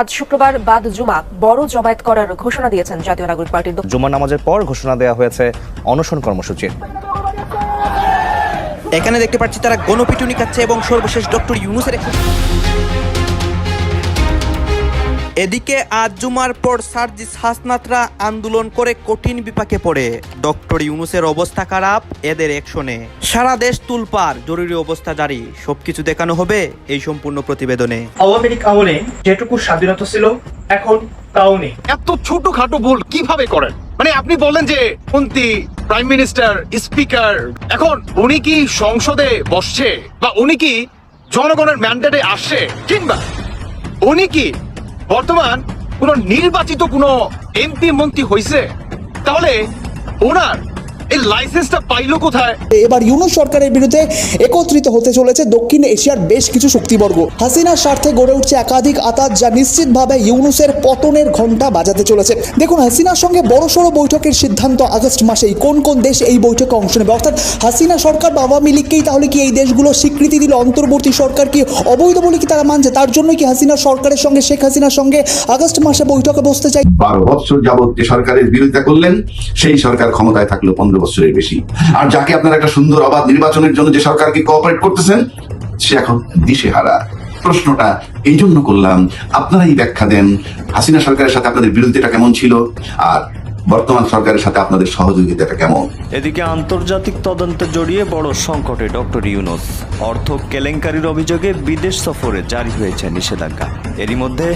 আজ শুক্রবার বাদ জুমা বড় জমায়েত করার ঘোষণা দিয়েছেন জাতীয় নাগরিক পার্টির জুমা নামাজের পর ঘোষণা দেওয়া হয়েছে অনশন কর্মসূচির এখানে দেখতে পাচ্ছি তারা গণপিটুনি খাচ্ছে এবং সর্বশেষ ডক্টর ইউনুসের এদিকে আজ জুমার পর সার্জিস হাসনাতরা আন্দোলন করে কঠিন বিপাকে পড়ে। ডক্টর ইউনুসের অবস্থা খারাপ এদের একশনে। সারা দেশ তুলপার জরুরি অবস্থা জারি। সবকিছু দেখানো হবে এই সম্পূর্ণ প্রতিবেদনে। আওয়ামী লীগ আমলে যেটুকু স্বাধীনতা ছিল এখন তাও নেই। এত ছোটখাটো ভুল কীভাবে করেন? মানে আপনি বলেন যে মন্ত্রী প্রাইম মিনিস্টার স্পিকার এখন উনি কি সংসদে বসছে? বা উনি কি জনগণের ম্যান্ডেটে আসছে? কিংবা উনি কি বর্তমান কোন নির্বাচিত কোন এমপি মন্ত্রী হইছে তাহলে ওনার এই লাইসেন্সটা পাইলো কোথায়? এবার ইউনুস সরকারের বিরুদ্ধে একত্রিত হতে চলেছে দক্ষিণ এশিয়ার বেশ কিছু শক্তিবর্গ। হাসিনার স্বার্থে গড়ে উঠছে একাধিক আতাত যা নিশ্চিতভাবে ইউনুসের পতনের ঘণ্টা বাজাতে চলেছে। দেখুন হাসিনার সঙ্গে বড়সড় বৈঠকের সিদ্ধান্ত আগস্ট মাসেই। কোন কোন দেশ এই বৈঠকে অংশ নেবে? অর্থাৎ হাসিনা সরকার বা আওয়ামী লীগকেই তাহলে কি এই দেশগুলো স্বীকৃতি দিল? অন্তর্বর্তী সরকার কি অবৈধ বলে কি তারা মানছে? তার জন্য কি হাসিনা সরকারের সঙ্গে শেখ হাসিনার সঙ্গে আগস্ট মাসে বৈঠকে বসতে চাই? বারো বছর যাবৎ যে সরকারের বিরোধিতা করলেন সেই সরকার ক্ষমতায় থাকল পনেরো বছরের বেশি। আর যাকে আপনারা একটা সুন্দর অবাধ নির্বাচনের জন্য যে সরকারকে কোঅপারেট করতেছেন, সে এখন দিশেহারা। প্রশ্নটা এই জন্য করলাম, আপনারাই ব্যাখ্যা দেন, হাসিনা সরকারের সাথে আপনাদের বিরোধিতা কেমন ছিল, আর বর্তমান সরকারের সাথে আপনাদের সহযোগিতাটা কেমন? এদিকে আন্তর্জাতিক তদন্তে জড়িয়ে বড় সংকটে ডক্টর ইউনুস। অর্থ কেলেঙ্কারির অভিযোগে বিদেশ সফরে জারি হয়েছে নিষেধাজ্ঞা। এরই মধ্যে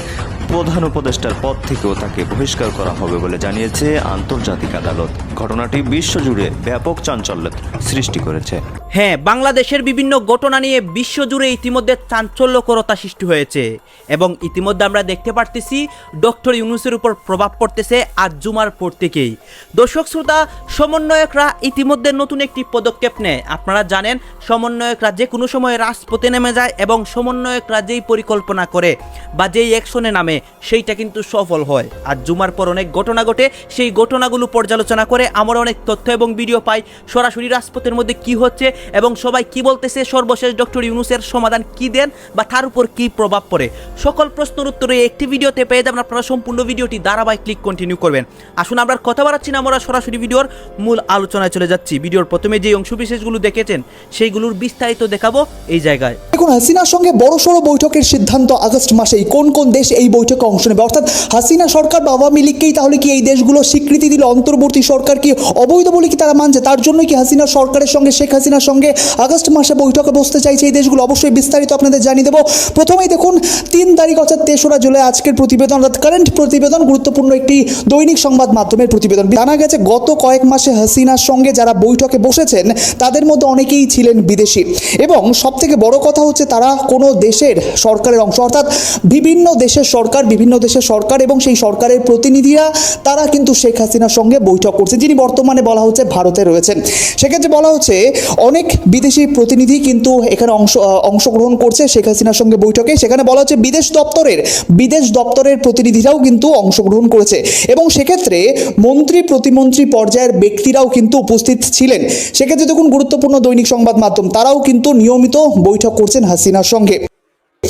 প্রধান উপদেষ্টার পদ থেকেও তাকে বহিষ্কার করা হবে বলে জানিয়েছে আন্তর্জাতিক আদালত। ঘটনাটি বিশ্বজুড়ে ব্যাপক চাঞ্চল্যের সৃষ্টি করেছে। হ্যাঁ বাংলাদেশের বিভিন্ন ঘটনা নিয়ে বিশ্বজুড়ে ইতিমধ্যে চাঞ্চল্যকরতা সৃষ্টি হয়েছে এবং ইতিমধ্যে আমরা দেখতে পারতেছি ডক্টর ইউনুসের উপর প্রভাব পড়তেছে আজ জুমার পর থেকেই। দর্শক শ্রোতা, সমন্বয়করা ইতিমধ্যে নতুন একটি পদক্ষেপ নেয়। আপনারা জানেন, সমন্বয়করা যে কোনো সময় রাজপথে নেমে যায় এবং সমন্বয়করা যেই পরিকল্পনা করে বা যেই অ্যাকশনে নামে সেইটা কিন্তু সফল হয়। আর জুমার পর অনেক ঘটনা ঘটে, সেই ঘটনাগুলো পর্যালোচনা করে আমরা অনেক তথ্য এবং ভিডিও পাই। সরাসরি রাজপথের মধ্যে কি হচ্ছে এবং সবাই কি বলতেছে, সর্বশেষ ডক্টর ইউনুসের সমাধান কি দেন বা তার উপর কি প্রভাব পড়ে? সকল প্রশ্নের উত্তরে একটি ভিডিওতে পেয়ে যাবেন। আপনারা সম্পূর্ণ ভিডিওটি ধারাবাহিক ক্লিক কন্টিনিউ করবেন। আসুন আমরা কথা বাড়াচ্ছি না, আমরা সরাসরি ভিডিওর মূল আলোচনায় চলে যাচ্ছি। ভিডিওর প্রথমে যে অংশ অংশবিশেষগুলো দেখেছেন, সেইগুলোর বিস্তারিত দেখাবো এই জায়গায়। এখন হাসিনার সঙ্গে বড় বড়সড় বৈঠকের সিদ্ধান্ত আগস্ট মাসেই। কোন কোন দেশ এই বৈঠকে অংশ নেবে। অর্থাৎ হাসিনা সরকার বা আওয়ামী লীগকেই তাহলে কি এই দেশগুলো স্বীকৃতি দিল? অন্তর্বর্তী সরকার কি অবৈধ বলে কি তারা মানছে? তার জন্য কি হাসিনা সরকারের সঙ্গে, শেখ হাসিনার সঙ্গে আগস্ট মাসে বৈঠকে বসতে চাইছে এই দেশগুলো? অবশ্যই বিস্তারিত আপনাদের জানিয়ে দেবো। প্রথমেই দেখুন, তিন তারিখ অর্থাৎ তেসরা জুলাই আজকের প্রতিবেদন, অর্থাৎ কারেন্ট প্রতিবেদন, গুরুত্বপূর্ণ একটি দৈনিক সংবাদ মাধ্যমের প্রতিবেদন। জানা গেছে, গত কয়েক মাসে হাসিনার সঙ্গে যারা বৈঠকে বসেছেন, তাদের মধ্যে অনেকেই ছিলেন বিদেশি। এবং সব থেকে বড় কথা হচ্ছে, তারা কোনো দেশের সরকারের অংশ, অর্থাৎ বিভিন্ন দেশের সরকার বিভিন্ন দেশের সরকার এবং সেই সরকারের প্রতিনিধিরা, তারা কিন্তু শেখ হাসিনার সঙ্গে বৈঠক করছে, যিনি বর্তমানে বলা হচ্ছে ভারতে রয়েছেন। সেক্ষেত্রে বলা হচ্ছে, অনেক বিদেশি প্রতিনিধি কিন্তু এখানে অংশ, অংশগ্রহণ করছে শেখ হাসিনার সঙ্গে বৈঠকে। সেখানে বলা হচ্ছে, বিদেশ দপ্তরের বিদেশ দপ্তরের প্রতিনিধিরাও কিন্তু অংশগ্রহণ করেছে। এবং সেক্ষেত্রে মন্ত্রী, প্রতিমন্ত্রী পর্যায়ের ব্যক্তিরাও কিন্তু উপস্থিত ছিলেন। সেক্ষেত্রে দেখুন, গুরুত্বপূর্ণ দৈনিক সংবাদ মাধ্যম, তারাও কিন্তু নিয়মিত বৈঠক করছেন হাসিনার সঙ্গে।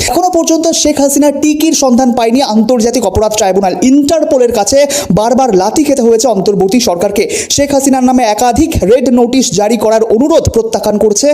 এখনও পর্যন্ত শেখ হাসিনা টিকির সন্ধান পায়নি আন্তর্জাতিক অপরাধ ট্রাইব্যুনাল। ইন্টারপোলের কাছে বারবার লাথি খেতে হয়েছে অন্তর্বর্তী সরকারকে। শেখ হাসিনার নামে একাধিক রেড নোটিশ জারি করার অনুরোধ প্রত্যাখ্যান করছে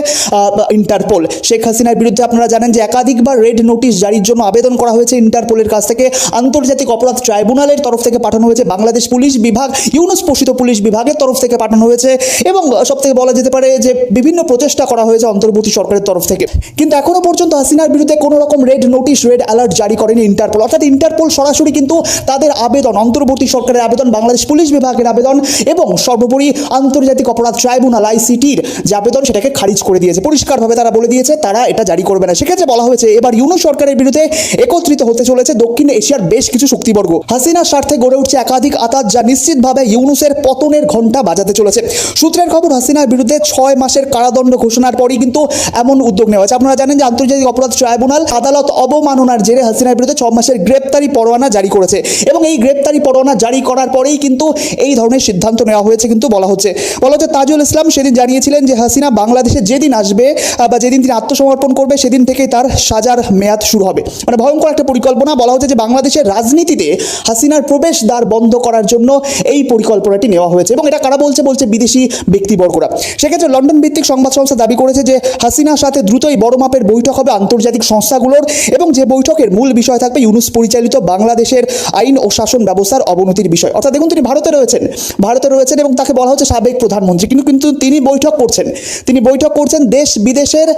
ইন্টারপোল। শেখ হাসিনার বিরুদ্ধে আপনারা জানেন যে একাধিকবার রেড নোটিশ জারির জন্য আবেদন করা হয়েছে ইন্টারপোলের কাছ থেকে। আন্তর্জাতিক অপরাধ ট্রাইব্যুনালের তরফ থেকে পাঠানো হয়েছে। বাংলাদেশ পুলিশ বিভাগ, ইউনুস পোষিত পুলিশ বিভাগের তরফ থেকে পাঠানো হয়েছে এবং সব থেকে বলা যেতে পারে যে বিভিন্ন প্রচেষ্টা করা হয়েছে অন্তর্বর্তী সরকারের তরফ থেকে। কিন্তু এখনও পর্যন্ত হাসিনার বিরুদ্ধে কোনো রকম রেড নোটিশ, রেড অ্যালার্ট জারি করেনি ইন্টারপোল। অর্থাৎ ইন্টারপোল সরাসরি কিন্তু তাদের আবেদন, অন্তর্বর্তী সরকারের আবেদন, বাংলাদেশ পুলিশ বিভাগের আবেদন এবং সর্বোপরি আন্তর্জাতিক অপরাধ ট্রাইব্যুনাল, আইসিটির যে আবেদন সেটাকে খারিজ করে দিয়েছে। পরিষ্কারভাবে তারা বলে দিয়েছে, তারা এটা জারি করবে না। সেক্ষেত্রে বলা হয়েছে, এবার ইউনুস সরকারের বিরুদ্ধে একত্রিত হতে চলেছে দক্ষিণ এশিয়ার বেশ কিছু শক্তিবর্গ। হাসিনার স্বার্থে গড়ে উঠছে একাধিক আতাত, যা নিশ্চিতভাবে ইউনুসের পতনের ঘণ্টা বাজাতে চলেছে। সূত্রের খবর, হাসিনার বিরুদ্ধে ছয় মাসের কারাদণ্ড ঘোষণার পরই কিন্তু এমন উদ্যোগ নেওয়া হয়েছে। আপনারা জানেন যে আন্তর্জাতিক অপরাধ ট্রাইব্যুনাল আদালত অবমাননার জেরে হাসিনার বিরুদ্ধে ছ মাসের গ্রেপ্তারি পরোয়ানা জারি করেছে। এবং এই গ্রেপ্তারি পরোয়ানা জারি করার পরেই কিন্তু এই ধরনের সিদ্ধান্ত নেওয়া হয়েছে কিন্তু বলা হচ্ছে। বলা হচ্ছে তাজুল ইসলাম সেদিন জানিয়েছিলেন যে হাসিনা বাংলাদেশে যেদিন আসবে বা যেদিন তিনি আত্মসমর্পণ করবে, সেদিন থেকেই তার সাজার মেয়াদ শুরু হবে। মানে ভয়ঙ্কর একটা পরিকল্পনা। বলা হচ্ছে যে বাংলাদেশের রাজনীতিতে হাসিনার প্রবেশ দ্বার বন্ধ করার জন্য এই পরিকল্পনাটি নেওয়া হয়েছে এবং এটা কারা বলছে? বলছে বিদেশি ব্যক্তিবর্গরা। সেক্ষেত্রে লন্ডন ভিত্তিক সংবাদ সংস্থা দাবি করেছে যে হাসিনার সাথে দ্রুতই বড় মাপের বৈঠক হবে। আন্তর্জাতিক সংস্থাগুলোর এবং যে বৈঠকের মূল বিষয় থাকবে ইউনুস পরিচালিত বাংলাদেশের আইন ও শাসন ব্যবস্থার অবনতির বিষয়। অর্থাৎ দেখুন, তিনি ভারতে রয়েছেন। ভারতে রয়েছেন এবং তাকে বলা হচ্ছে সাবেক প্রধানমন্ত্রী। কিন্তু কিন্তু তিনি বৈঠক করছেন। তিনি বৈঠক করছেন দেশ বিদেশের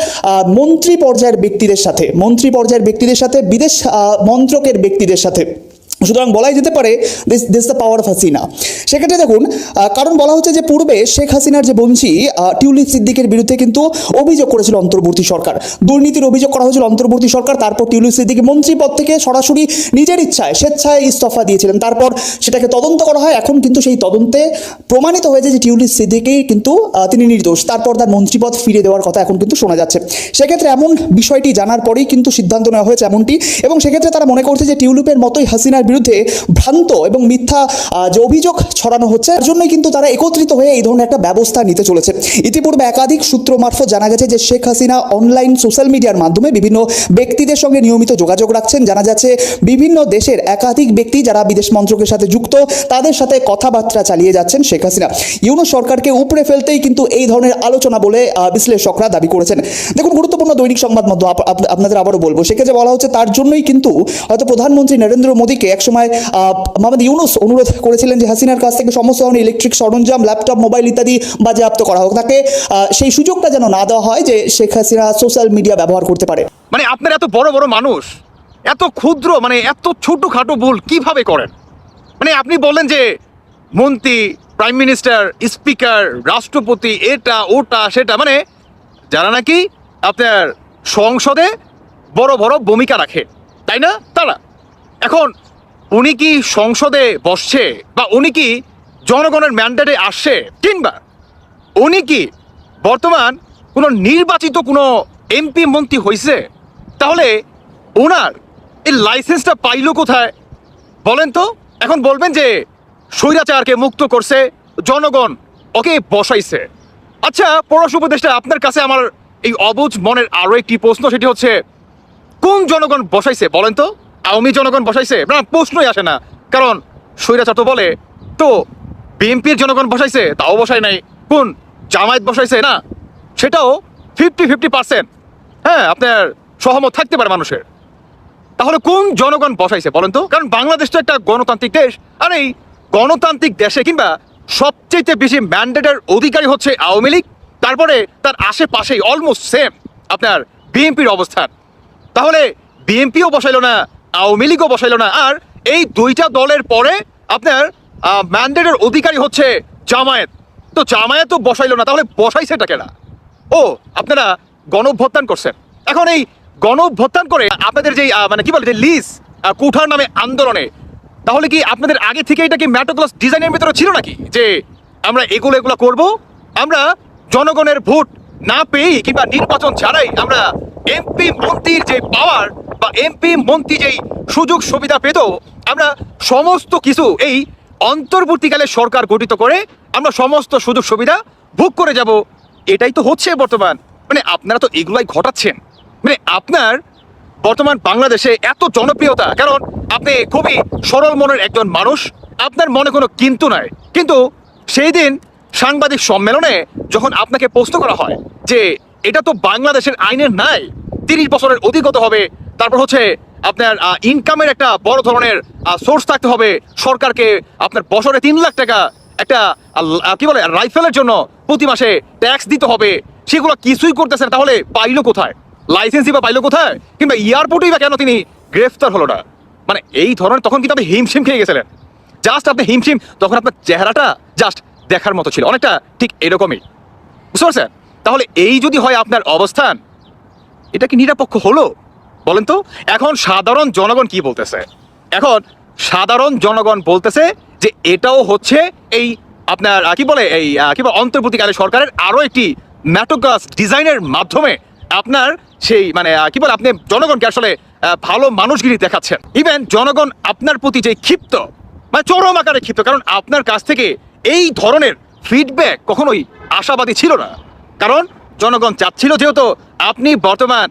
মন্ত্রী পর্যায়ের ব্যক্তিদের সাথে। মন্ত্রী পর্যায়ের ব্যক্তিদের সাথে, বিদেশ মন্ত্রকের ব্যক্তিদের সাথে। সুতরাং বলাই যেতে পারে this this the power of Hasina সেক্ষেত্রে দেখুন কারণ বলা হচ্ছে যে পূর্বে শেখ হাসিনার যে বংশী টিউলিপ সিদ্দিকের বিরুদ্ধে কিন্তু অভিযোগ করেছিল অন্তর্বর্তী সরকার। দুর্নীতির অভিযোগ করা হয়েছিল অন্তর্বর্তী সরকার, তারপর টিউলিপ সিদ্দিকি মন্ত্রী পদ থেকে সরাসরি নিজের ইচ্ছায়, স্বেচ্ছায় ইস্তফা দিয়েছিলেন। তারপর সেটাকে তদন্ত করা হয়, এখন কিন্তু সেই তদন্তে প্রমাণিত হয়েছে যে টিউলিপ সিদ্দিকি কিন্তু তিনি নির্দোষ। তারপর তার মন্ত্রীপদ ফিরে দেওয়ার কথা এখন কিন্তু শোনা যাচ্ছে। সেক্ষেত্রে এমন বিষয়টি জানার পরেই কিন্তু সিদ্ধান্ত নেওয়া হয়েছে এমনটি, এবং সেক্ষেত্রে তারা মনে করছে যে টিউলিপের মতোই হাসিনার বিরুদ্ধে ভ্রান্ত এবং মিথ্যা যে অভিযোগ ছড়ানো হচ্ছে, তার জন্যই কিন্তু তারা একত্রিত হয়ে এই ধরনের একটা ব্যবস্থা নিতে চলেছে। ইতিপূর্বে একাধিক সূত্র মারফত জানা গেছে যে শেখ হাসিনা অনলাইন সোশ্যাল মিডিয়ার মাধ্যমে বিভিন্ন ব্যক্তিদের সঙ্গে নিয়মিত যোগাযোগ রাখছেন। জানা যাচ্ছে, বিভিন্ন দেশের একাধিক ব্যক্তি যারা বিদেশ মন্ত্রকের সাথে যুক্ত, তাদের সাথে কথাবার্তা চালিয়ে যাচ্ছেন শেখ হাসিনা। ইউনুস সরকারকে উপড়ে ফেলতেই কিন্তু এই ধরনের আলোচনা বলে বিশ্লেষকরা দাবি করেছেন। দেখুন, গুরুত্বপূর্ণ দৈনিক সংবাদ মাধ্যম আপ- আপ- আপনাদের আবারও বলব। সেক্ষেত্রে বলা হচ্ছে, তার জন্যই কিন্তু হয়তো প্রধানমন্ত্রী নরেন্দ্র মোদীকে একসময় মোহাম্মদ ইউনুস অনুরোধ করেছিলেন যে হাসিনার কাছ থেকে সমস্ত ধরনের ইলেকট্রিক সরঞ্জাম ল্যাপটপ মোবাইল ইত্যাদি বাজেয়াপ্ত করা হোক। তাকে সেই সুযোগটা যেন না দেওয়া হয় যে শেখ হাসিনা সোশ্যাল মিডিয়া ব্যবহার করতে পারে। মানে আপনার এত বড় বড় মানুষ, এত ক্ষুদ্র মানে এত ছোটখাটো ভুল কীভাবে করেন? মানে আপনি বললেন যে মন্ত্রী প্রাইম মিনিস্টার স্পিকার রাষ্ট্রপতি, এটা, ওটা, সেটা মানে যারা নাকি আপনার সংসদে বড় বড় ভূমিকা রাখে, তাই না? তারা। এখন উনি কি সংসদে বসছে বা উনি কি জনগণের ম্যান্ডেটে আসছে? কিংবা উনি কি বর্তমান কোনো নির্বাচিত কোনো এমপি মন্ত্রী হয়েছে তাহলে ওনার এই লাইসেন্সটা পাইল কোথায়? বলেন তো। এখন বলবেন যে স্বৈরাচারকে মুক্ত করছে, জনগণ ওকে বসাইছে। আচ্ছা পররাষ্ট্র উপদেষ্টা, আপনার কাছে আমার এই অবুঝ মনের আরও একটি প্রশ্ন, সেটি হচ্ছে, কোন জনগণ বসাইছে? বলেন তো। আওয়ামী জনগণ বসাইছে। না, প্রশ্নই আসে না। কারণ স্বৈরাচার তো বলে। তো বিএনপির জনগণ বসাইছে, তাও বসায় নাই। কোন জামায়াত বসাইছে, না? সেটাও ফিফটি ফিফটি পার্সেন্ট হ্যাঁ আপনার সহমত থাকতে পারে মানুষের। তাহলে কোন জনগণ বসাইছে বলেন তো? কারণ বাংলাদেশ তো একটা গণতান্ত্রিক দেশ। আর এই গণতান্ত্রিক দেশে কিংবা সবচেয়ে বেশি ম্যান্ডেটের অধিকারী হচ্ছে আওয়ামী লীগ। তারপরে তার আশেপাশেই অলমোস্ট সেম আপনার বিএনপির অবস্থান। তাহলে বিএনপিও বসাইল না আওয়ামী লীগও বসাইলো না। আর এই দুইটা দলের পরে আপনার ম্যান্ডেটের অধিকারী হচ্ছে জামায়াত। তো জামায়াত তো বসাইলো না, তাহলে বসাইছেটা কেনা ও, আপনারা গণভ্যুত্থান করছেন। এখন এই গণভ্যুত্থান করে আপনাদের যে মানে কি বলে, যে লিজ কুঠার নামে আন্দোলনে, তাহলে কি আপনাদের আগে থেকে এটা কি ম্যাটোক্লাস ডিজাইনের ভিতরে ছিল নাকি? যে আমরা এগুলো এগুলো করব, আমরা জনগণের ভোট না পেয়েই কিংবা নির্বাচন ছাড়াই আমরা এমপি মন্ত্রীর যে পাওয়ার বা এমপি মন্ত্রী যেই সুযোগ সুবিধা পেত, আমরা সমস্ত কিছু এই অন্তর্বর্তীকালে সরকার গঠিত করে আমরা সমস্ত সুযোগ সুবিধা ভোগ করে যাব। এটাই তো হচ্ছে বর্তমান। মানে আপনারা তো এগুলাই ঘটাচ্ছেন। মানে আপনার বর্তমান বাংলাদেশে এত জনপ্রিয়তা, কারণ আপনি খুবই সরল মনের একজন মানুষ। আপনার মনে কোনো কিন্তু নাই। কিন্তু সেই দিন সাংবাদিক সম্মেলনে যখন আপনাকে প্রশ্ন করা হয় যে এটা তো বাংলাদেশের আইনের নাই, তিরিশ বছরের অধিগত হবে তারপর হচ্ছে আপনার ইনকামের একটা বড় ধরনের সোর্স থাকতে হবে সরকারকে। আপনার বছরে তিন লাখ টাকা একটা কি বলে রাইফেলের জন্য প্রতি মাসে ট্যাক্স দিতে হবে। সেগুলো কিছুই করতেছেন তাহলে পাইলো কোথায়? লাইসেন্সই বা পাইলো কোথায়? কিংবা এয়ারপোর্টেই বা কেন তিনি গ্রেফতার হলো না? মানে এই ধরনের তখন কিন্তু আপনি হিমশিম খেয়ে গেছিলেন। জাস্ট আপনি হিমশিম, তখন আপনার চেহারাটা জাস্ট দেখার মতো ছিল। অনেকটা ঠিক এরকমই। বুঝতে পারছেন? তাহলে এই যদি হয় আপনার অবস্থান, এটা কি নিরপেক্ষ হলো? বলেন তো, এখন সাধারণ জনগণ কি বলতেছে? এখন সাধারণ জনগণ বলতেছে যে এটাও হচ্ছে এই আপনার কি বলে এই কি বলে, অন্তর্বর্তীকালে সরকারের আরও একটি ম্যাটোগাস ডিজাইনের মাধ্যমে আপনার সেই মানে কি বলে, আপনি জনগণকে আসলে ভালো মানুষগিরি দেখাচ্ছেন। ইভেন জনগণ আপনার প্রতি যে ক্ষিপ্ত মানে চরম আকারে ক্ষিপ্ত, কারণ আপনার কাছ থেকে এই ধরনের ফিডব্যাক কখনোই আশাবাদী ছিল না। কারণ জনগণ চাচ্ছিল যেহেতু আপনি বর্তমান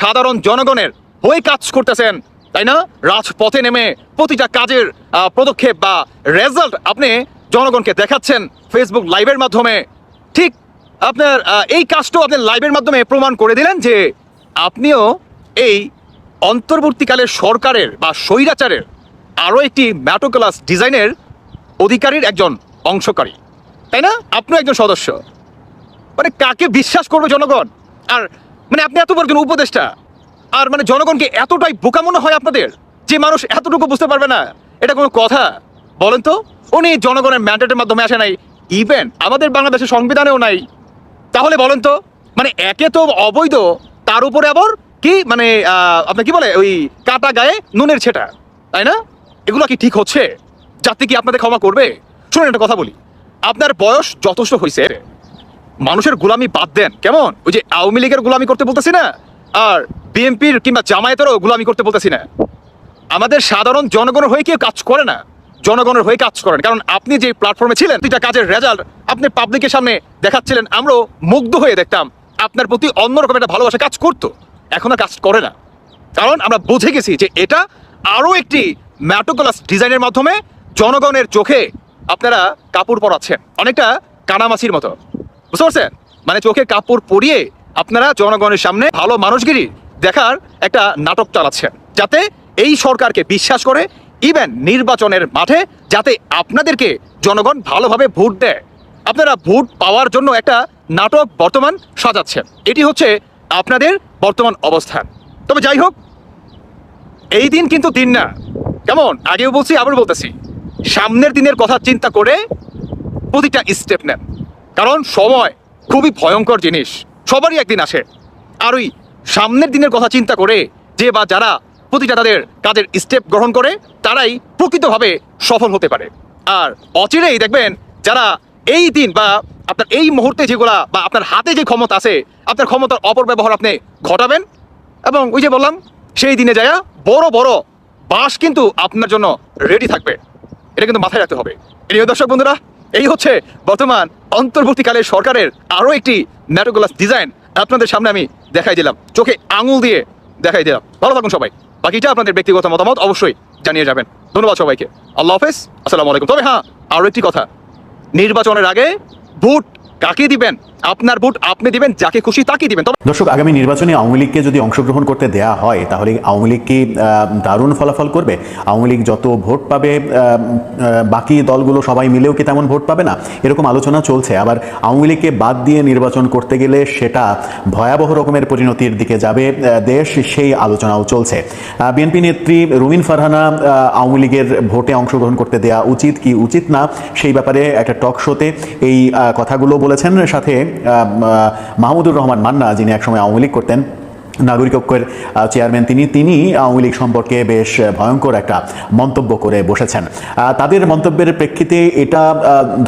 সাধারণ জনগণের হয়ে কাজ করতেছেন, তাই না? রাজপথে নেমে প্রতিটা কাজের পদক্ষেপ বা রেজাল্ট আপনি জনগণকে দেখাচ্ছেন ফেসবুক লাইভের মাধ্যমে। ঠিক আপনার এই কাজটাও আপনি লাইভের মাধ্যমে প্রমাণ করে দিলেন যে আপনিও এই অন্তর্বর্তীকালের সরকারের বা স্বৈরাচারের আরও একটি ম্যাটোক্লাস ডিজাইনের অধিকারীর একজন অংশকারী, তাই না? আপনিও একজন সদস্য। মানে কাকে বিশ্বাস করবে জনগণ? আর মানে আপনি এত বড় উপদেষ্টা। আর মানে জনগণকে এতটাই বোকা মনে হয় আপনাদের যে মানুষ এতটুকু বুঝতে পারবে না। এটা কোনো কথা? বলেন তো। উনি জনগণের ম্যান্ডেটের মাধ্যমে আসে নাই। ইভেন আমাদের বাংলাদেশের সংবিধানেও নাই। তাহলে বলেন তো মানে একে তো অবৈধ তার উপরে আবার কি মানে আহ, আপনি কি বলে ওই কাটা গায়ে নুনের ছেটা তাই না? এগুলো কি ঠিক হচ্ছে? জাতি কি আপনাদের ক্ষমা করবে? শুনুন একটা কথা বলি। আপনার বয়স যথেষ্ট হয়েছে মানুষের গোলামি বাদ দেন, কেমন? ওই যে আওয়ামী লীগের গোলামি করতে বলতেছি না? আর বিএনপির কিংবা জামায়াতেরও গোলামি করতে বলতেছি না। আমাদের সাধারণ জনগণের হয়ে কেউ কাজ করে না। জনগণের হয়ে কাজ করেন। কারণ আপনি যে প্ল্যাটফর্মে ছিলেন, দুইটা কাজের রেজাল্ট আপনি পাবলিকের সামনে দেখাচ্ছিলেন, আমরাও মুগ্ধ হয়ে দেখতাম আপনার প্রতি অন্যরকম একটা ভালোবাসা কাজ করতো। এখন কাজ করে না। কারণ আমরা বুঝে গেছি যে এটা আরও একটি ম্যাটোকলাস ডিজাইনের মাধ্যমে জনগণের চোখে আপনারা কাপড় পরাচ্ছেন। অনেকটা কানামাছির মতো। বুঝতে পারছেন? মানে চোখে কাপড় পরিয়ে আপনারা জনগণের সামনে ভালো মানুষগিরি দেখার একটা নাটক চালাচ্ছেন। যাতে এই সরকারকে বিশ্বাস করে ইভেন নির্বাচনের মাঠে যাতে আপনাদেরকে জনগণ ভালোভাবে ভোট দেয়। আপনারা ভোট পাওয়ার জন্য একটা নাটক বর্তমান সাজাচ্ছেন। এটি হচ্ছে আপনাদের বর্তমান অবস্থান। তবে যাই হোক, এই দিন কিন্তু দিন না। কেমন? আগেও বলছি আবার বলতেছি। সামনের দিনের কথা চিন্তা করে প্রতিটা স্টেপ নেন। কারণ সময় খুবই ভয়ঙ্কর জিনিস। সবারই একদিন আসে। আর ওই সামনের দিনের কথা চিন্তা করে যে বা যারা প্রতিটা তাদের কাজের স্টেপ গ্রহণ করে, তারাই প্রকৃতভাবে সফল হতে পারে। আর অচিরেই দেখবেন যারা এই দিন বা আপনার এই মুহূর্তে যেগুলা বা আপনার হাতে যে ক্ষমতা আছে, আপনার ক্ষমতার অপব্যবহার আপনি ঘটাবেন এবং ওই যে বললাম, সেই দিনে যায় বড় বড় বাস কিন্তু আপনার জন্য রেডি থাকবে। এটা কিন্তু মাথায় রাখতে হবে। প্রিয় দর্শক বন্ধুরা এই হচ্ছে বর্তমান অন্তর্বর্তীকালের সরকারের আরও একটি ম্যাটোগ্লাস ডিজাইন। আপনাদের সামনে আমি দেখাই দিলাম। চোখে আঙুল দিয়ে দেখাই দিলাম। ভালো থাকুন সবাই। বাকিটা আপনাদের ব্যক্তিগত মতামত অবশ্যই জানিয়ে যাবেন। ধন্যবাদ সবাইকে। আল্লাহ হাফেজ। আসসালামু আলাইকুম। তবে হ্যাঁ আরও একটি কথা। নির্বাচনের আগে ভোট কাকে দিবেন? আপনার ভোট আপনি দিবেন, যাকে খুশি তাকে দিবেন। তবে দর্শক, আগামী নির্বাচনে আওয়ামী লীগকে যদি অংশগ্রহণ করতে দেয়া হয়, তাহলে আওয়ামী লীগ কি দারুণ ফলাফল করবে? আওয়ামী লীগ যত ভোট পাবে বাকি দলগুলো সবাই মিলেও কি তেমন ভোট পাবে না? এরকম আলোচনা চলছে। আবার আওয়ামী লীগকে বাদ দিয়ে নির্বাচন করতে গেলে সেটা ভয়াবহ রকমের পরিণতির দিকে যাবে দেশ, সেই আলোচনাও চলছে। বিএনপি নেত্রী রুমিন ফারহানা আওয়ামী লীগের ভোটে অংশগ্রহণ করতে দেয়া উচিত কি উচিত না, সেই ব্যাপারে একটা টক শোতে এই কথাগুলো বলেছেন। সাথে মাহমুদুর রহমান মান্না যিনি একসময় আওয়ামী লীগ করতেন নাগরিক ঐক্যের চেয়ারম্যান তিনি তিনি আওয়ামী লীগ সম্পর্কে বেশ ভয়ঙ্কর একটা মন্তব্য করে বসেছেন। তাদের মন্তব্যের প্রেক্ষিতে এটা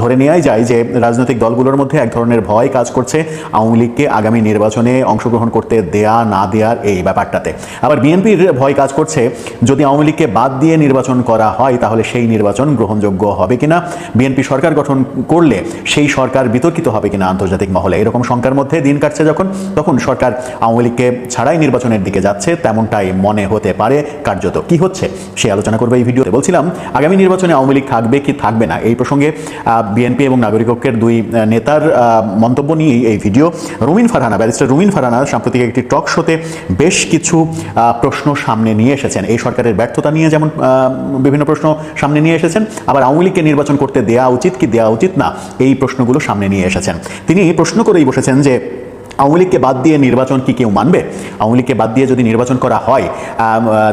ধরে নেওয়াই যায় যে রাজনৈতিক দলগুলোর মধ্যে এক ধরনের ভয় কাজ করছে আওয়ামী লীগকে আগামী নির্বাচনে অংশগ্রহণ করতে দেয়া, না দেওয়ার এই ব্যাপারটাতে। আবার বিএনপির ভয় কাজ করছে, যদি আওয়ামী লীগকে বাদ দিয়ে নির্বাচন করা হয়, তাহলে সেই নির্বাচন গ্রহণযোগ্য হবে কিনা? বিএনপি সরকার গঠন করলে সেই সরকার বিতর্কিত হবে কিনা আন্তর্জাতিক মহলে? এরকম শঙ্কার মধ্যে দিন কাটছে যখন, তখন সরকার আওয়ামী লীগকে ছাড়াই নির্বাচনের দিকে যাচ্ছে, তেমনটাই মনে হতে পারে কার্যত। কি হচ্ছে? সে আলোচনা করবে এই ভিডিওতে। বলছিলাম, আগামী নির্বাচনে আওয়ামী লীগ থাকবে কি থাকবে না? এই প্রসঙ্গে বিএনপি এবং নাগরিক ঐক্যের দুই নেতার মন্তব্য নিয়েই এই ভিডিও। রুমিন ফারহানা, ব্যারিস্টার রুমিন ফারহানা সাম্প্রতিক একটি টক শোতে বেশ কিছু প্রশ্ন সামনে নিয়ে এসেছেন। এই সরকারের ব্যর্থতা নিয়ে যেমন বিভিন্ন প্রশ্ন সামনে নিয়ে এসেছেন, আবার আওয়ামী লীগকে নির্বাচন করতে দেওয়া উচিত কি দেওয়া উচিত না, এই প্রশ্নগুলো সামনে নিয়ে এসেছেন। তিনি প্রশ্ন করেই বসেছেন যে আওয়ামী লীগকে বাদ দিয়ে নির্বাচন কি কেউ মানবে? আওয়ামী লীগকে বাদ দিয়ে যদি নির্বাচন করা হয়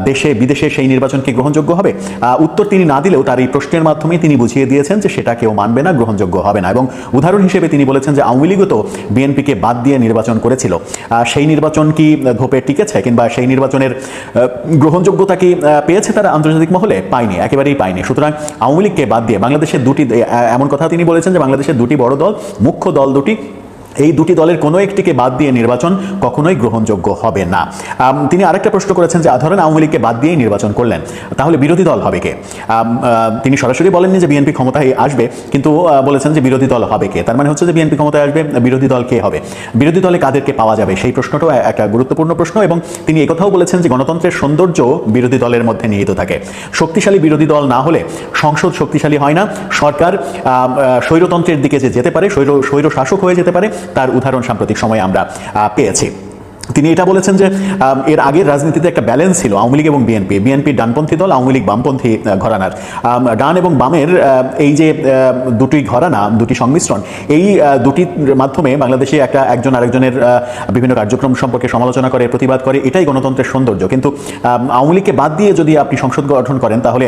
দেশে, বিদেশে সেই নির্বাচন কি গ্রহণযোগ্য হবে? উত্তর তিনি না দিলেও তার এই প্রশ্নের মাধ্যমে তিনি বুঝিয়ে দিয়েছেন যে সেটা কেউ মানবে না, গ্রহণযোগ্য হবে না। এবং উদাহরণ হিসেবে তিনি বলেছেন যে আওয়ামী লীগও তো বিএনপিকে বাদ দিয়ে নির্বাচন করেছিল। সেই নির্বাচন কি ধোপে টিকেছে কিংবা সেই নির্বাচনের গ্রহণযোগ্যতা কি পেয়েছে তারা আন্তর্জাতিক মহলে? পায়নি, একেবারেই পায়নি। সুতরাং আওয়ামী লীগকে বাদ দিয়ে বাংলাদেশের দুটি এমন কথা তিনি বলেছেন যে বাংলাদেশের দুটি বড় দল, মুখ্য দল দুটি এই দুটি দলের কোনো একটিকে বাদ দিয়ে নির্বাচন কখনোই গ্রহণযোগ্য হবে না। তিনি আরেকটা প্রশ্ন করেছেন যে ধরেন আওয়ামী লীগকে বাদ দিয়েই নির্বাচন করলেন, তাহলে বিরোধী দল হবে কে? তিনি সরাসরি বলেননি যে, বিএনপি ক্ষমতায় আসবে। কিন্তু বলেছেন যে, বিরোধী দল হবে কে? তার মানে হচ্ছে যে, বিএনপি ক্ষমতায় আসবে, বিরোধী দল কে হবে? বিরোধী দলে কাদেরকে পাওয়া যাবে? সেই প্রশ্নটাও একটা গুরুত্বপূর্ণ প্রশ্ন এবং তিনি একথাও বলেছেন যে, গণতন্ত্রের সৌন্দর্য বিরোধী দলের মধ্যে নিহিত থাকে। শক্তিশালী বিরোধী দল না হলে সংসদ শক্তিশালী হয় না। সরকার স্বৈরতন্ত্রের দিকে যে যেতে পারে, স্বৈর স্বৈর শাসক হয়ে যেতে পারে তার উদাহরণ সাম্প্রতিক সময়ে আমরা পেয়েছি। তিনি এটা বলেছেন যে এর আগের রাজনীতিতে একটা ব্যালেন্স ছিল, আওয়ামী লীগ এবং বিএনপি। বিএনপি ডানপন্থী দল, আওয়ামী লীগ বামপন্থী ঘরানার। ডান এবং বামের এই যে দুটি ঘরানা, দুটি সংমিশ্রণ, এই দুটির মাধ্যমে বাংলাদেশে একটা একজন আরেকজনের বিভিন্ন কার্যক্রম সম্পর্কে সমালোচনা করে, প্রতিবাদ করে, এটাই গণতন্ত্রের সৌন্দর্য। কিন্তু আওয়ামী লীগকে বাদ দিয়ে যদি আপনি সংসদ গঠন করেন, তাহলে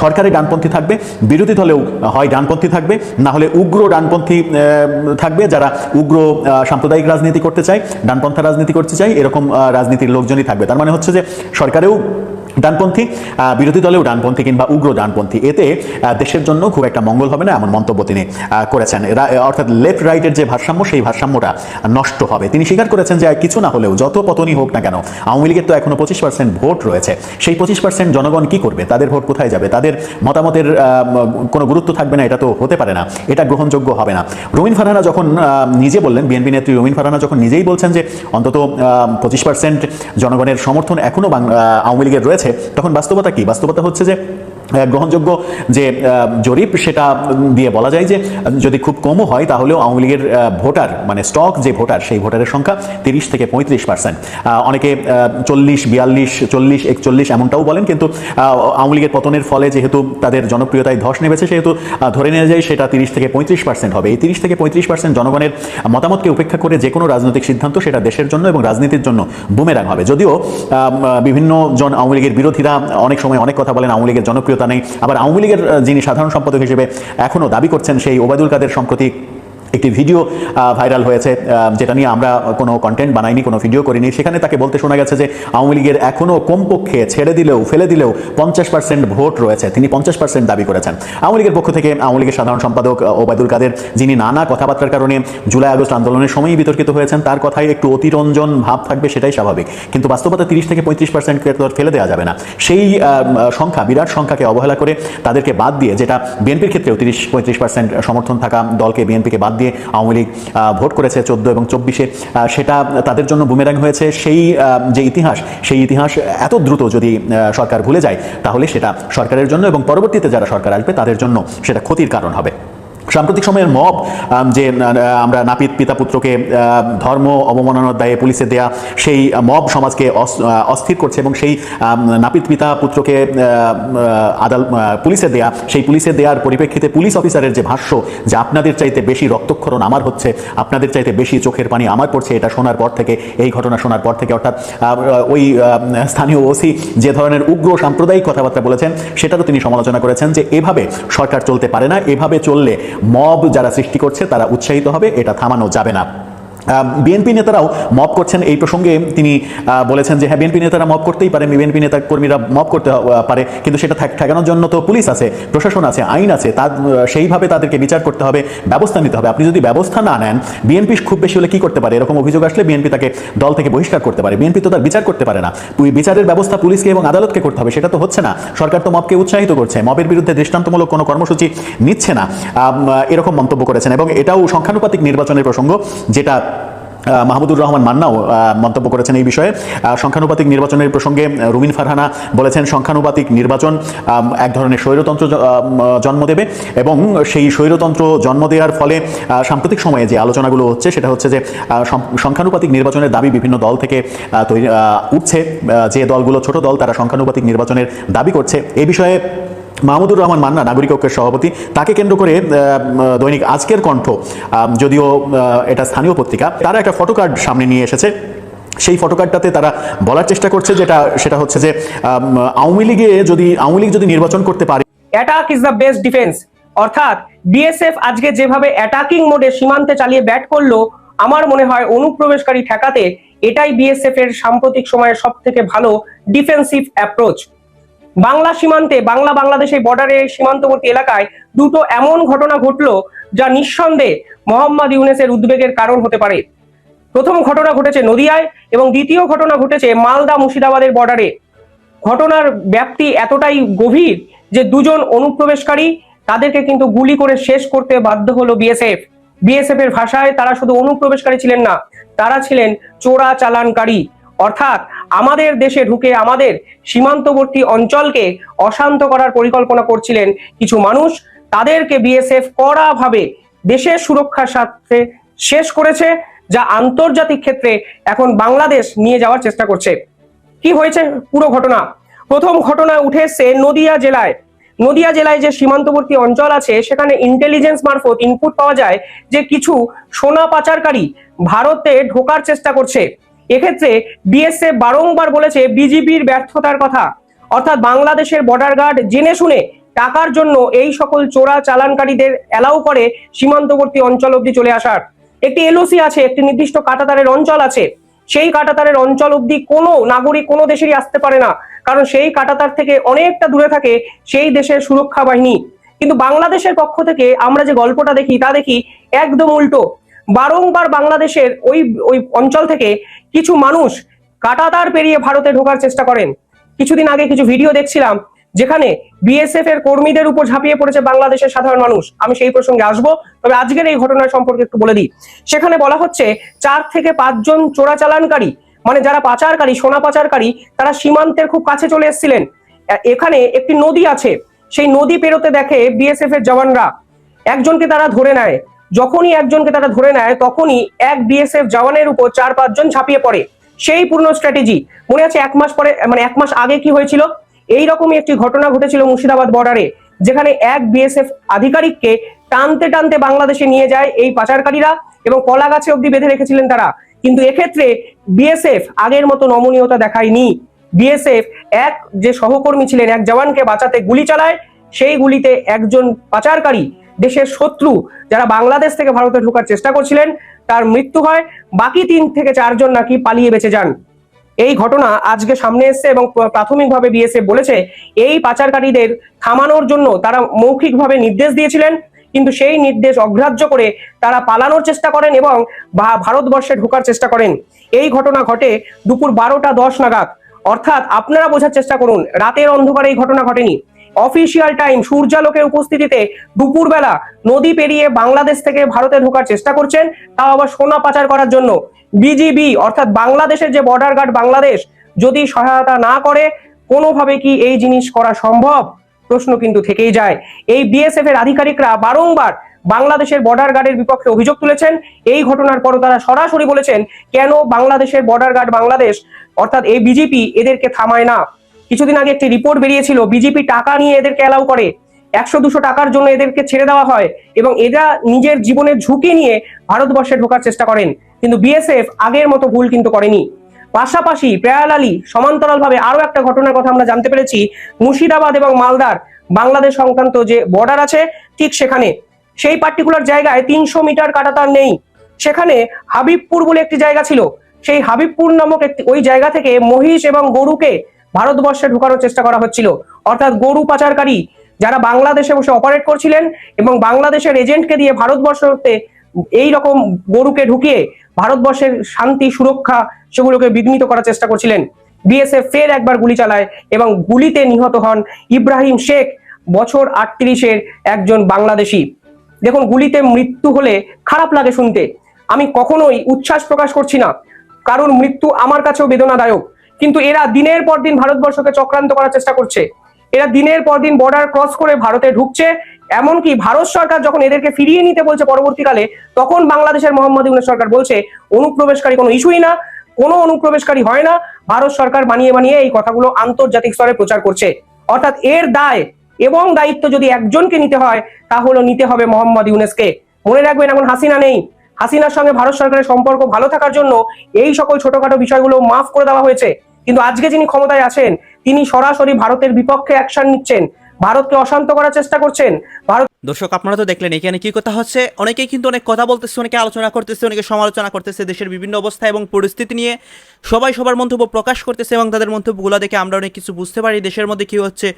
সরকারে ডানপন্থী থাকবে, বিরোধী দলেও হয় ডানপন্থী থাকবে, না হলে উগ্র ডানপন্থী থাকবে যারা উগ্র সাম্প্রদায়িক রাজনীতি করতে চায়, ডানপন্থা রাজনীতি করতে চাই এরকম রাজনীতির লোকজনই থাকবে। তার মানে হচ্ছে যে সরকারেও ডানপন্থী বিরোধী দলেও ডানপন্থী কিংবা উগ্র ডানপন্থী। এতে দেশের জন্য খুব একটা মঙ্গল হবে না এমন মন্তব্য তিনি করেছেন। অর্থাৎ লেফট রাইটের যে ভারসাম্য, সেই ভারসাম্যটা নষ্ট হবে। তিনি স্বীকার করেছেন যে কিছু না হলেও যত পতনই হোক না কেন, আওয়ামী লীগের তো এখনও পঁচিশ পার্সেন্ট ভোট রয়েছে। সেই পঁচিশ পার্সেন্ট জনগণ কি করবে? তাদের ভোট কোথায় যাবে? তাদের মতামতের কোনো গুরুত্ব থাকবে না, এটা তো হতে পারে না। এটা গ্রহণযোগ্য হবে না। রুমিন ফারহানা যখন নিজে বললেন, বিএনপি নেত্রী রুমিন ফারহানা যখন নিজেই বলছেন যে অন্তত পঁচিশ পার্সেন্ট জনগণের সমর্থন এখনও আওয়ামী লীগের রয়েছে তখন বাস্তবতা কি? বাস্তবতা হচ্ছে যে গ্রহণযোগ্য যে জরিপ সেটা দিয়ে বলা যায় যে, যদি খুব কমও হয় তাহলেও আওয়ামী লীগের ভোটার মানে স্টক যে ভোটার সেই ভোটারের সংখ্যা তিরিশ থেকে পঁয়ত্রিশ পার্সেন্ট অনেকে চল্লিশ, বিয়াল্লিশ, চল্লিশ, একচল্লিশ এমনটাও বলেন কিন্তু আওয়ামী লীগের পতনের ফলে যেহেতু তাদের জনপ্রিয়তায় ধস নেমেছে সেহেতু ধরে নেওয়া যায় সেটা তিরিশ থেকে পঁয়ত্রিশ পার্সেন্ট হবে। এই তিরিশ থেকে পঁয়ত্রিশ পার্সেন্ট জনগণের মতামতকে উপেক্ষা করে যে কোনো রাজনৈতিক সিদ্ধান্ত সেটা দেশের জন্য এবং রাজনীতির জন্য বুমেরাং হবে। যদিও বিভিন্ন জন আওয়ামী লীগের বিরোধীরা অনেক সময় অনেক কথা বলেন, আওয়ামী লীগের জনপ্রিয়তা নেই। আবার আওয়ামী লীগের যিনি সাধারণ সম্পাদক হিসেবে এখনও দাবি করছেন সেই ওবায়দুল কাদের সম্প্রতি একটি ভিডিও ভাইরাল হয়েছে যেটা নিয়ে আমরা কোনো কন্টেন্ট বানাইনি, কোনো ভিডিও করিনি। সেখানে তাকে বলতে শোনা গেছে যে, আওয়ামী লীগের এখনও কমপক্ষে ছেড়ে দিলেও, ফেলে দিলেও পঞ্চাশ পার্সেন্ট ভোট রয়েছে। তিনি পঞ্চাশ পার্সেন্ট দাবি করেছেন। আওয়ামী লীগের পক্ষ থেকে আওয়ামী লীগের সাধারণ সম্পাদক ওবায়দুল কাদের যিনি নানা কথাবার্তার কারণে জুলাই আগস্ট আন্দোলনের সময়ই বিতর্কিত হয়েছেন, তার কথায় একটু অতিরঞ্জন ভাব থাকবে সেটাই স্বাভাবিক। কিন্তু বাস্তবতা তিরিশ থেকে পঁয়ত্রিশ পার্সেন্টকে তো ফেলে দেওয়া যাবে না। সেই সংখ্যা, বিরাট সংখ্যাকে অবহেলা করে তাদেরকে বাদ দিয়ে, যেটা বিএনপির ক্ষেত্রেও তিরিশ, পঁয়ত্রিশ পার্সেন্ট সমর্থন থাকা দলকে বিএনপিকে বাদ দিয়ে আওয়ামী লীগ ভোট করেছে চোদ্দ এবং চব্বিশে সেটা তাদের জন্য বুমেরাং হয়েছে। সেই যে ইতিহাস, সেই ইতিহাস এত দ্রুত যদি সরকার ভুলে যায়, তাহলে সেটা সরকারের জন্য এবং পরবর্তীতে যারা সরকার আসবে তাদের জন্য সেটা ক্ষতির কারণ হবে। সাম্প্রতিক সময়ের মব যে আমরা নাপিত পিতা পুত্রকে ধর্ম অবমাননার দায়ে পুলিশে দেয়া, সেই মব সমাজকে অস্থির করছে এবং সেই নাপিত পিতা পুত্রকে আদাল পুলিশে দেয়া, সেই পুলিশে দেওয়ার পরিপ্রেক্ষিতে পুলিশ অফিসারের যে ভাষ্য, যে আপনাদের চাইতে বেশি রক্তক্ষরণ আমার হচ্ছে, আপনাদের চাইতে বেশি চোখের পানি আমার পড়ছে, এটা শোনার পর থেকে, এই ঘটনা শোনার পর থেকে, অর্থাৎ ওই স্থানীয় ওসি যে ধরনের উগ্র সাম্প্রদায়িক কথাবার্তা বলেছেন, সেটারও তিনি সমালোচনা করেছেন যে এভাবে সরকার চলতে পারে না, এভাবে চললে মব যারা সৃষ্টি করছে তারা উৎসাহিত হবে এটা থামানো যাবে না। বিএনপি নেতারাও মব করছেন এই প্রসঙ্গে তিনি বলেছেন যে হ্যাঁ বিএনপি নেতারা মব করতেই পারে বিএনপি নেতা কর্মীরা মব করতে পারে কিন্তু সেটা ঠেক- ঠেকানোর জন্য তো পুলিশ আছে প্রশাসন আছে আইন আছে আহ, সেইভাবে তাদেরকে বিচার করতে হবে ব্যবস্থা নিতে হবে। আপনি যদি ব্যবস্থা না নেন বিএনপি খুব বেশি হলে কি করতে পারে? এরকম অভিযোগ আসলে বিএনপি তাকে দল থেকে বহিষ্কার করতে পারে। বিএনপি তো তার বিচার করতে পারে না। বিচারের ব্যবস্থা পুলিশকে এবং আদালতকে করতে হবে সেটা তো হচ্ছে না। সরকার তো মবকে উৎসাহিত করছে। মবের বিরুদ্ধে দৃষ্টান্তমূলক কোনো কর্মসূচি নিচ্ছে না। এরকম মন্তব্য করেছেন এবং এটাও সংখ্যানুপাতিক নির্বাচনের প্রসঙ্গ যেটা মাহমুদুর রহমান মান্নাও মন্তব্য করেছেন এই বিষয়ে। সংখ্যানুপাতিক নির্বাচনের প্রসঙ্গে রুমিন ফারহানা বলেছেন, সংখ্যানুপাতিক নির্বাচন এক ধরনের স্বৈরতন্ত্র জন্ম দেবে এবং সেই স্বৈরতন্ত্র জন্ম দেওয়ার ফলে সাম্প্রতিক সময়ে যে আলোচনাগুলো হচ্ছে, সেটা হচ্ছে যে সংখ্যানুপাতিক নির্বাচনের দাবি বিভিন্ন দল থেকে উঠছে। যে দলগুলো ছোট দল, তারা সংখ্যানুপাতিক নির্বাচনের দাবি করছে। এই বিষয়ে মাহমুদুর রহমান মান্না, নাগরিক ঐক্যের সভাপতি, তাকে কেন্দ্র করে দৈনিক আজকের কণ্ঠ যদিও এটা স্থানীয় পত্রিকা, তারা একটা ফটোকার্ড সামনে নিয়ে এসেছে। সেই ফটোকার্ডটাতে তারা বলার চেষ্টা করছে, যেটা, সেটা হচ্ছে যে আওয়ামী লীগে যদি, আওয়ামী লীগ যদি নির্বাচন করতে পারে। Attack is the best defence অর্থাৎ বিএসএফ আজকে যেভাবে অ্যাটাকিং মোডে সীমান্তে চালিয়ে ব্যাট করল, আমার মনে হয় অনুপ্রবেশকারী ঠেকাতে, এটাই বিএসএফ এর সাম্প্রতিক সময়ের সব থেকে ভালো ডিফেন্সিভ অ্যাপ্রোচ বাংলা সীমান্তে, বাংলা বাংলাদেশের বর্ডারের সীমান্তবর্তী এলাকায় দুটো এমন ঘটনা ঘটলো যা নিঃসন্দেহে মোহাম্মদ ইউনেসের উদ্বেগের কারণ হতে পারে। প্রথম ঘটনা ঘটেছে নদিয়ায় এবং দ্বিতীয় ঘটনা ঘটেছে মালদা মুর্শিদাবাদের বর্ডারে ঘটনার ব্যাপ্তি এতটাই গভীর যে দুজন অনুপ্রবেশকারী তাদেরকে কিন্তু গুলি করে শেষ করতে বাধ্য হলো বিএসএফ। বিএসএফ এর ভাষায় তারা শুধু অনুপ্রবেশকারী ছিলেন না, তারা ছিলেন চোরা চালানকারী অর্থাৎ আমাদের দেশে ঢুকে আমাদের সীমান্তবর্তী অঞ্চলকে অশান্ত করার পরিকল্পনা করছিলেন কিছু মানুষ। তাদেরকে বিএসএফ কড়াভাবে দেশের সুরক্ষার সাথে শেষ করেছে, যা আন্তর্জাতিক ক্ষেত্রে এখন বাংলাদেশ নিয়ে যাওয়ার চেষ্টা করছে। কি হয়েছে পুরো ঘটনা? প্রথম ঘটনা উঠে এসছে নদিয়া জেলায়। নদিয়া জেলায় যে সীমান্তবর্তী অঞ্চল আছে, সেখানে ইন্টেলিজেন্স মারফত ইনপুট পাওয়া যায় যে কিছু সোনা পাচারকারী ভারতে ঢোকার চেষ্টা করছে। এক্ষেত্রে বিএসএফ বারংবার বলেছে বিজিবির ব্যর্থতার কথা। অর্থাৎ বাংলাদেশের বর্ডার গার্ড জেনে শুনে টাকার জন্য এই সকল চোরা চালানকারীদের অ্যালাউ করে সীমান্তবর্তী অঞ্চল অব্দি চলে আসার। একটি এলওসি আছে, একটি নির্দিষ্ট কাটাতারের অঞ্চল আছে। সেই কাটাতারের অঞ্চল অব্দি কোনো নাগরিক কোনো দেশেরই আসতে পারে না। কারণ সেই কাটাতার থেকে অনেকটা দূরে থাকে সেই দেশের সুরক্ষা বাহিনী। কিন্তু বাংলাদেশের পক্ষ থেকে আমরা যে গল্পটা দেখি, তা দেখি একদম উল্টো। বারংবার বাংলাদেশের ওই ওই অঞ্চল থেকে কিছু মানুষ কাটাতার পেরিয়ে ভারতে ঢোকার চেষ্টা করেন। কিছুদিন আগে কিছু ভিডিও দেখছিলাম যেখানে বিএসএফ এর কর্মীদের উপর ঝাঁপিয়ে পড়েছে বাংলাদেশের সাধারণ মানুষ। আমি সেই প্রসঙ্গে আসব, তবে আজকের এই ঘটনার সম্পর্কে একটু বলে দিই। সেখানে বলা হচ্ছে, চার থেকে পাঁচজন চোরাচালানকারী মানে যারা পাচারকারী, সোনা পাচারকারী, তারা সীমান্তের খুব কাছে চলে এসেছিলেন। এখানে একটি নদী আছে, সেই নদী পেরোতে দেখে বিএসএফ এর জওয়ানরা একজনকে তারা ধরে নেয়। যখনই একজনকে তারা ধরে নেয়, তখনই এক বিএসএফ জওয়ানের উপর চার পাঁচজন ঝাঁপিয়ে পড়ে। সেই পূর্ণ স্ট্র্যাটেজি মনে আছে এক মাস পরে মানে এক মাস আগে কি হয়েছিল? এই রকমই একটি ঘটনা ঘটেছিল মুর্শিদাবাদ বর্ডারে যেখানে এক বিএসএফ আধিকারিককে টানতে টানতে বাংলাদেশে নিয়ে যায় এই পাচারকারীরা এবং কলা গাছে অব্দি বেঁধে রেখেছিলেন তারা। কিন্তু এক্ষেত্রে বিএসএফ আগের মতো নমনীয়তা দেখায়নি। বিএসএফ এক যে সহকর্মী ছিলেন, এক জওয়ানকে বাঁচাতে গুলি চালায়, সেই গুলিতে একজন পাচারকারী দেশের শত্রু যারা বাংলাদেশ থেকে ভারতে ঢোকার চেষ্টা করছিলেন, তার মৃত্যু হয়। বাকি তিন থেকে চারজন নাকি পালিয়ে বেঁচে যান। এই ঘটনা আজকে সামনে এসেছে এবং প্রাথমিকভাবে বিএসএফ বলেছে, এই পাচারকারীদের থামানোর জন্য তারা মৌখিকভাবে নির্দেশ দিয়েছিলেন, কিন্তু সেই নির্দেশ অগ্রাহ্য করে তারা পালানোর চেষ্টা করেন এবং ভারতবর্ষে ঢোকার চেষ্টা করেন। এই ঘটনা ঘটে দুপুর বারোটা দশ নাগাদ। অর্থাৎ আপনারা বোঝার চেষ্টা করুন, রাতের অন্ধকারে এই ঘটনা ঘটেনি। অফিসিয়াল টাইম সূর্যালোকের উপস্থিতিতে দুপুরবেলা নদী পেরিয়ে বাংলাদেশ থেকে ভারতে ঢোকার চেষ্টা করছেন, তাও আবার সোনা পাচার করার জন্য। বিজিবি, অর্থাৎ বাংলাদেশের যে বর্ডার গার্ড বাংলাদেশ, যদি সহায়তা না করে, কোনোভাবে কি এই জিনিস করা সম্ভব? প্রশ্ন কিন্তু থেকেই যায়। এই বিএসএফ এর আধিকারিকরা বারংবার বাংলাদেশের বর্ডার গার্ডের বিপক্ষে অভিযোগ তুলেছেন। এই ঘটনার পর তারা সরাসরি বলেছেন, কেন বাংলাদেশের বর্ডার গার্ড বাংলাদেশ, অর্থাৎ এই বিজেপি এদেরকে থামায় না? কিছুদিন আগে একটি রিপোর্ট বেরিয়েছিল, বিজেপি টাকা নিয়ে এদেরকে অ্যালাউ করে। একশো দুশো টাকার জন্য এদেরকে ছেড়ে দেওয়া হয় এবং এরা নিজের জীবনের ঝুঁকি নিয়ে ভারতবর্ষে ঢোকার চেষ্টা করেন। কিন্তু বিএসএফ আগের মতো ভুল কিন্তু করেনি। পাশাপাশি প্যারালালি সমান্তরালভাবে আরও একটা ঘটনার কথা আমরা জানতে পেরেছি। মুর্শিদাবাদ এবং মালদার বাংলাদেশ সংক্রান্ত যে বর্ডার আছে, ঠিক সেখানে। সেই পার্টিকুলার জায়গায় তিনশো মিটার কাটাতার নেই। সেখানে হাবিবপুর বলে একটি জায়গা ছিল। সেই হাবিবপুর নামক একটি, ওই জায়গা থেকে মহিষ এবং গরুকে ভারতবর্ষে ঢোকানোর চেষ্টা করা হচ্ছিল। অর্থাৎ গরু পাচারকারী যারা বাংলাদেশে বসে অপারেট করছিলেন এবং বাংলাদেশের এজেন্টকে দিয়ে ভারতবর্ষতে এই রকম গরুকে ঢুকিয়ে ভারতবর্ষের শান্তি, সুরক্ষা সেগুলোকে বিঘ্নিত করার চেষ্টা করছিলেন। বিএসএফ ফের একবার গুলি চালায় এবং গুলিতে নিহত হন ইব্রাহিম শেখ, বছর আটত্রিশের একজন বাংলাদেশি। দেখুন, গুলিতে মৃত্যু হলে খারাপ লাগে শুনতে। আমি কখনোই উচ্ছ্বাস প্রকাশ করছি না। কারণ মৃত্যু আমার কাছেও বেদনাদায়ক। কিন্তু এরা দিনের পর দিন ভারতবর্ষকে চক্রান্ত করার চেষ্টা করছে। এরা দিনের পর দিন বর্ডার ক্রস করে ভারতে ঢুকছে। এমনকি ভারত সরকার যখন এদেরকে ফিরিয়ে নিতে বলছে পরবর্তীকালে, তখন বাংলাদেশের মোহাম্মদ ইউনুস সরকার বলছে, অনুপ্রবেশকারী কোনো ইস্যুই না, কোনো অনুপ্রবেশকারী হয় না। ভারত সরকার বানিয়ে বানিয়ে এই কথাগুলো আন্তর্জাতিক স্তরে প্রচার করছে। অর্থাৎ এর দায় এবং দায়িত্ব যদি একজনকে নিতে হয়, তাহলে নিতে হবে মোহাম্মদ ইউনেসকে। মনে রাখবেন, এখন হাসিনা নেই। হাসিনার সঙ্গে ভারত সরকারের সম্পর্ক ভালো থাকার জন্য এই সকল ছোটখাটো বিষয়গুলো মাফ করে দেওয়া হয়েছে। কিন্তু আজকে যিনি ক্ষমতায় আছেন, তিনি সরাসরি ভারতের বিপক্ষে অ্যাকশন নিচ্ছেন। ভারতকে অশান্ত করার চেষ্টা করছেন। ভারত দর্শক, আপনারা তো দেখলেন, এখানে কি কথা হচ্ছে? অনেকেই কিন্তু অনেক কথা বলতেছে, অনেকে আলোচনা করতেছে, অনেকে সমালোচনা করতেছে দেশের বিভিন্ন অবস্থা এবং পরিস্থিতি নিয়ে। সবাই সবার মন্তব্য প্রকাশ করতেছে এবং তাদের মন্তব্যগুলো দেখে আমরা অনেক কিছু বুঝতে পারি দেশের মধ্যে কী হচ্ছে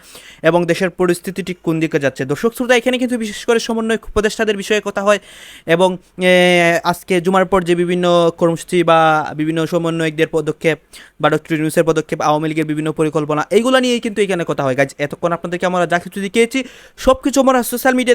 এবং দেশের পরিস্থিতি ঠিক কোন দিকে যাচ্ছে। দর্শক, শ্রোতা, এখানে কিন্তু বিশেষ করে সমন্বয় উপদেষ্টাদের বিষয়ে কথা হয় এবং আজকে জুমার পর যে বিভিন্ন কর্মসূচি বা বিভিন্ন সমন্বয়কদের পদক্ষেপ বা ডক্টর ইউনুসের পদক্ষেপ, আওয়ামী লীগের বিভিন্ন পরিকল্পনা এইগুলো নিয়েই কিন্তু এখানে কথা হয়। গাছ এতক্ষণ আপনাদেরকে আমরা যা কিছু দেখিয়েছি সব কিছু আমরা সোশ্যাল মিডিয়া